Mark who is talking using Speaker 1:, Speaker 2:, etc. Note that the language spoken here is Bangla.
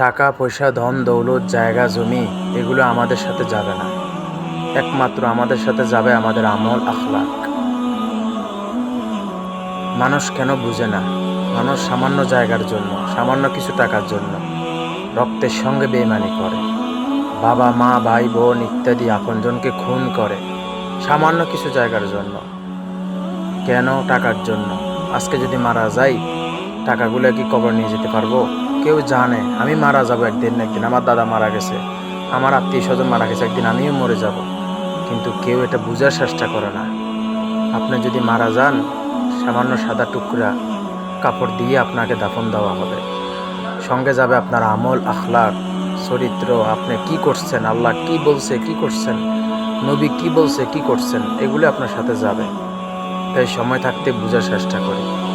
Speaker 1: টাকা, পয়সা, ধন, দৌলত, জায়গা, জমি, এগুলো আমাদের সাথে যাবে না। একমাত্র আমাদের সাথে যাবে আমাদের আমল, আখলাক। মানুষ কেন বুঝে না? মানুষ সামান্য জায়গার জন্য, সামান্য কিছু টাকার জন্য রক্তের সঙ্গে বেইমানি করে। বাবা, মা, ভাই, বোন ইত্যাদি আপনজনকে খুন করে সামান্য কিছু জায়গার জন্য। কেন? টাকার জন্য। আজকে যদি মারা যাই, টাকাগুলো কি কবর নিয়ে যেতে পারব? কেউ জানে, আমি মারা যাব একদিন একদিন। আমার দাদা মারা গেছে, আমার আত্মীয় স্বজন মারা গেছে একদিন, আমিও মরে যাব। কিন্তু কেউ এটা বোঝার চেষ্টা করে না। আপনি যদি মারা যান, সামান্য সাদা টুকরা কাপড় দিয়ে আপনাকে দাফন দেওয়া হবে। সঙ্গে যাবে আপনার আমল আখলাক চরিত্র, আপনি কি করছেন, আল্লাহ কি বলছে, কি করছেন, নবী কি বলছে, কি করছেন, এগুলো আপনার সাথে যাবে। তাই সময় থাকতে বোঝার চেষ্টা করি।